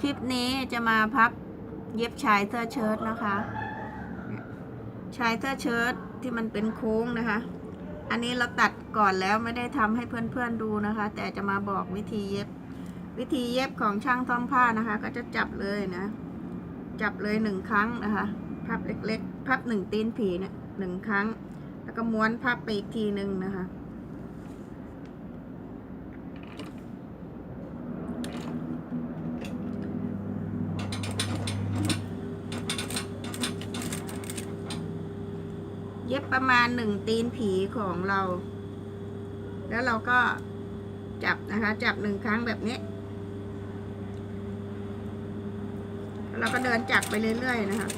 คลิปนี้จะมาพับเย็บชายเสื้อเชิ้ตนะคะ ชายเสื้อเชิ้ตที่มันเป็นโค้งนะคะ อันนี้เราตัดก่อนแล้วไม่ได้ทำให้เพื่อนๆดูนะคะ แต่จะมาบอกวิธีเย็บ วิธีเย็บของช่างซ่อมผ้านะคะ ก็จะจับเลยนะ จับเลยหนึ่งครั้งนะคะ พับเล็กๆ พับหนึ่งตีนผีเนี่ยหนึ่งครั้ง แล้วก็ม้วนพับไปอีกทีหนึ่งนะคะ เย็บประมาณหนึ่งตีนผีของเรา แล้วเราก็จับนะคะ จับหนึ่งครั้งแบบนี้ เราก็เดินจักรไปเรื่อยๆนะคะ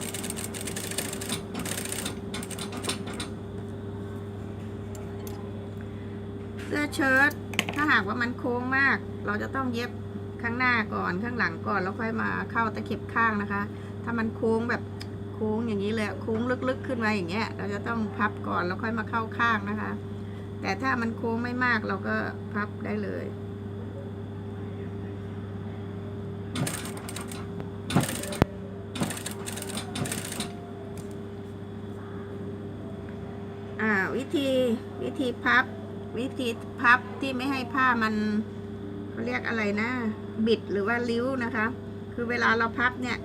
เสื้อเชิ้ตถ้าหากว่ามันโค้งมาก เราจะต้องเย็บข้างหน้าก่อนข้างหลังก่อนแล้วค่อยมาเข้าตะเข็บข้างนะคะ ถ้ามันโค้งแบบ ค้งอย่างนี้เลยโค้งลึกๆขึ้นมาอย่างเงี้ย เราจะต้องพับก่อนแล้วค่อยมาเข้าข้างนะคะ แต่ถ้ามันโค้งไม่มากเราก็พับได้เลยอ่าวิธีวิธีพับ วิธีพับที่ไม่ให้ผ้ามันเขาเรียกอะไรนะ บิดหรือว่าริ้วนะคะ คือเวลาเราพับเนี่ย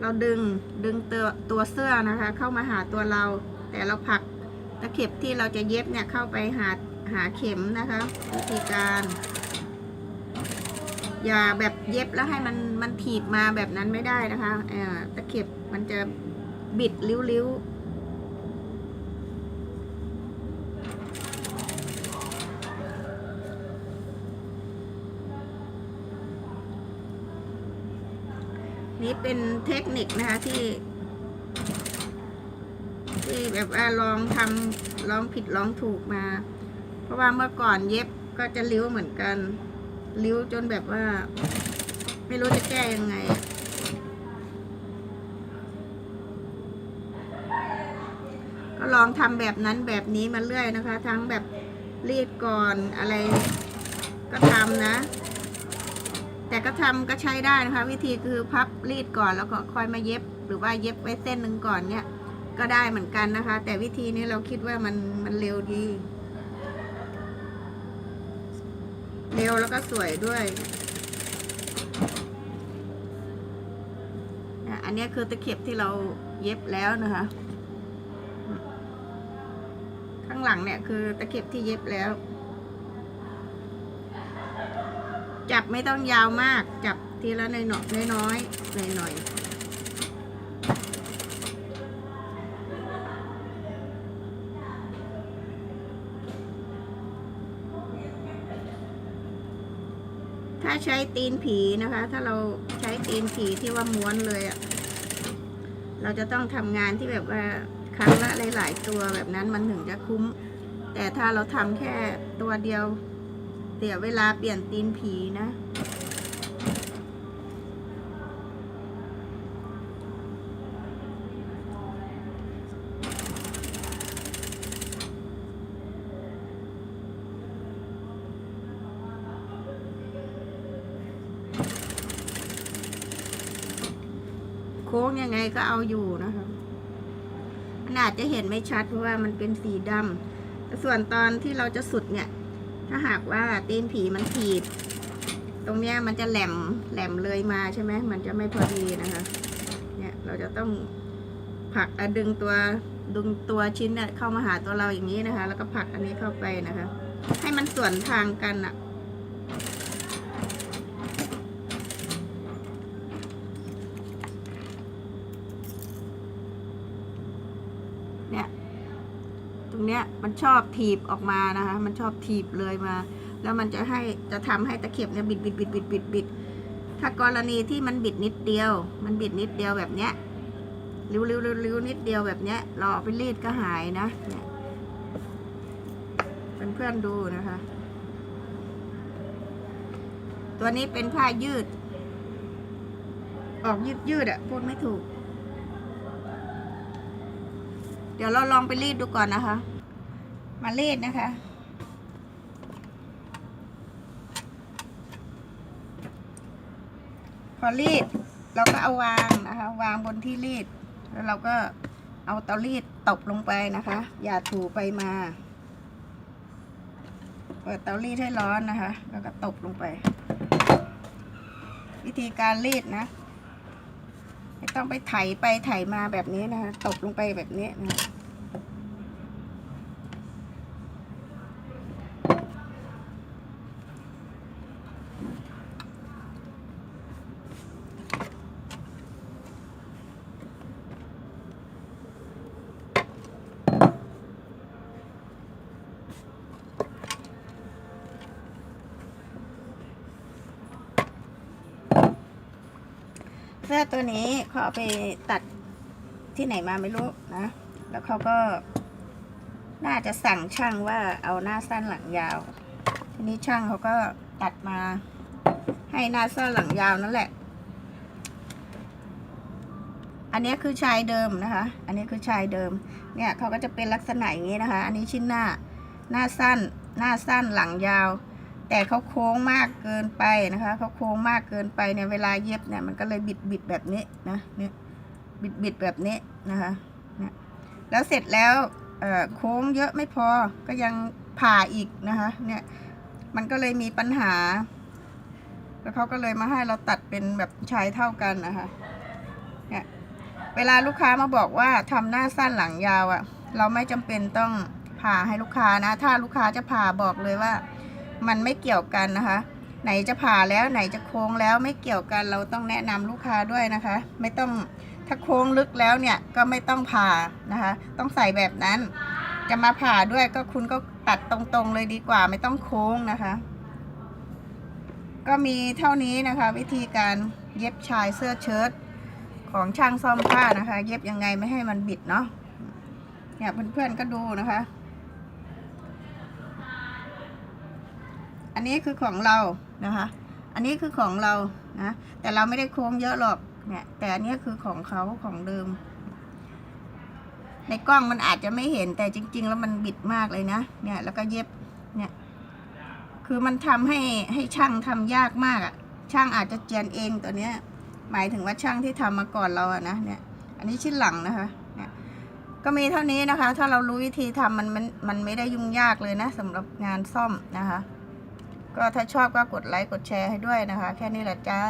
เราดึงดึงตัวตัวเสื้อนะคะ เข้ามาหาตัวเรา แต่เราผลักตะเข็บที่เราจะเย็บเนี่ยเข้าไปหาหาเข็มนะคะ วิธีการ อย่าแบบเย็บแล้วให้มันมันถีบมาแบบนั้นไม่ได้นะคะเออตะเข็บมันจะบิดริ้วๆ นี่เป็นเทคนิคนะคะที่ที่แบบว่าลองทำลองผิดลองถูกมา เพราะว่าเมื่อก่อนเย็บก็จะริ้วเหมือนกัน ริ้วจนแบบว่า ไม่รู้จะแก้ยังไงก็ลองทำแบบนั้นแบบนี้มาเรื่อยนะคะ ทั้งแบบรีดก่อนอะไรก็ทำนะ แต่ก็ทำก็ใช้ได้นะคะ วิธีคือพับรีดก่อนแล้วก็ค่อยมาเย็บ หรือว่าเย็บไว้เส้นหนึ่งก่อนเนี่ย ก็ได้เหมือนกันนะคะ แต่วิธีนี้เราคิดว่ามันมันเร็วดี เร็วแล้วก็สวยด้วยอันนี้คือตะเข็บที่เราเย็บแล้วนะคะ ข้างหลังเนี่ยคือตะเข็บที่เย็บแล้ว จับไม่ต้องยาวมาก จับทีละหน่อยหน่อยน้อยหน่อยหน่อยถ้าใช้ตีนผีนะคะ ถ้าเราใช้ตีนผีที่ว่าม้วนเลยอะ่ะ เราจะต้องทำงานที่แบบว่าครั้งละหลาย ๆ ตัวแบบนั้นมันถึงจะคุ้ม แต่ถ้าเราทำแค่ตัวเดียว เดี๋ยวเวลาเปลี่ยนตีนผีนะ โค้งยังไงก็เอาอยู่นะคะมันอาจจะเห็นไม่ชัดเพราะว่ามันเป็นสีดำส่วนตอนที่เราจะสุดเนี่ย ถ้าหากว่าตีนผีมันถีบ ตรงเนี้ยมันจะแหลมแหลมเลยมาใช่ไหมมันจะไม่พอดีนะคะ เนี่ยเราจะต้องผลักดึงตัวดึงตัวชิ้นเนี่ยเข้ามาหาตัวเราอย่างนี้นะคะ แล้วก็ผลักอันนี้เข้าไปนะคะ ให้มันส่วนทางกันอะเนี่ย ตรงเนี้ยมันชอบถีบออกมานะคะ มันชอบถีบเลยมา แล้วมันจะให้จะทำให้ตะเข็บเนี่ยบิดบิดบิดบิดบิดบิดถ้ากรณีที่มันบิดนิดเดียว มันบิดนิดเดียวแบบเนี้ยริ้วริ้วริ้วนิดเดียวแบบเนี้ยเราเอาไปรีดก็หายนะเนี่ยเพื่อนๆดูนะคะ ตัวนี้เป็นผ้ายืด ออกยืดยืดอะพูดไม่ถูก เดี๋ยวเราลองไปรีดดูก่อนนะคะ มารีดนะคะพพอรีดเราก็เอาวางนะคะ วางบนที่รีด แล้วเราก็เอาเตารีดตบลงไปนะคะ อย่าถูไปมา เปิดเตารีดให้ร้อนนะคะ แล้วก็ตบลงไป วิธีการรีดนะ ไม่ต้องไปไถไปไถมาแบบนี้นะคะตบลงไปแบบนี้นะ สื้อตัวนี้เขาเอาไปตัดที่ไหนมาไม่รู้นะ แล้วเขาก็ น่าจะสั่งช่างว่าเอาหน้าสั้นหลังยาว ทีนี้ช่างเขาก็ตัดมา ให้หน้าสั้นหลังยาวนั่นแหละ อันนี้คือชายเดิมนะคะ อันนี้คือชายเดิม เนี่ยเขาก็จะเป็นลักษณะอย่างนี้นะคะ อันนี้ชิ้นหน้า หน้าสั้น หน้าสั้นหลังยาว แต่เขาโค้งมากเกินไปนะคะเขาโค้งมากเกินไปเนี่ยเวลาเย็บเนี่ยมันก็เลยบิดบิดแบบนี้นะเนี่ยบิดบิดแบบนี้นะคะเนี่ยแล้วเสร็จแล้วเอ่อโค้งเยอะไม่พอก็ยังผ่าอีกนะคะเนี่ยมันก็เลยมีปัญหา แล้วเขาก็เลยมาให้เราตัดเป็นแบบชายเท่ากันนะคะเนี่ยเวลาลูกค้ามาบอกว่าทำหน้าสั้นหลังยาวอะ่ะ เราไม่จำเป็นต้องผ่าให้ลูกค้านะ ถ้าลูกค้าจะผ่าบอกเลยว่า มันไม่เกี่ยวกันนะคะ ไหนจะผ่าแล้วไหนจะโค้งแล้วไม่เกี่ยวกันเราต้องแนะนำลูกค้าด้วยนะคะ ไม่ต้องถ้าโค้งลึกแล้วเนี่ยก็ไม่ต้องผ่านะคะ ต้องใส่แบบนั้น จะมาผ่าด้วยก็คุณก็ตัดตรงๆเลยดีกว่าไม่ต้องโค้งนะคะ ก็มีเท่านี้นะคะ วิธีการเย็บชายเสื้อเชิ้ตของช่างซ่อมผ้านะคะ เย็บยังไงไม่ให้มันบิดเนาะเนี่ยเพื่อนๆก็ดูนะคะ อันนี้คือของเรานะคะ อันนี้คือของเรานะ แต่เราไม่ได้โค้งเยอะหรอกเนี่ยแต่อันนี้คือของเขาของเดิม ในกล้องมันอาจจะไม่เห็นแต่จริง ๆ แล้วมันบิดมากเลยนะ เนี่ย แล้วก็เย็บเนี่ยคือมันทำให้ให้ช่างทำยากมากอะ่ะช่างอาจจะเจียนเองตัวเนี้ย หมายถึงว่าช่างที่ทำมาก่อนเราอะนะเนี่ยอันนี้ชิ้นหลังนะคะเนี่ยก็มีเท่านี้นะคะ ถ้าเรารู้วิธีทำมันมันมันไม่ได้ยุ่งยากเลยนะสำหรับงานซ่อมนะคะ ก็ถ้าชอบก็กดไลค์กดแชร์ให้ด้วยนะคะ แค่นี้แหละจ้า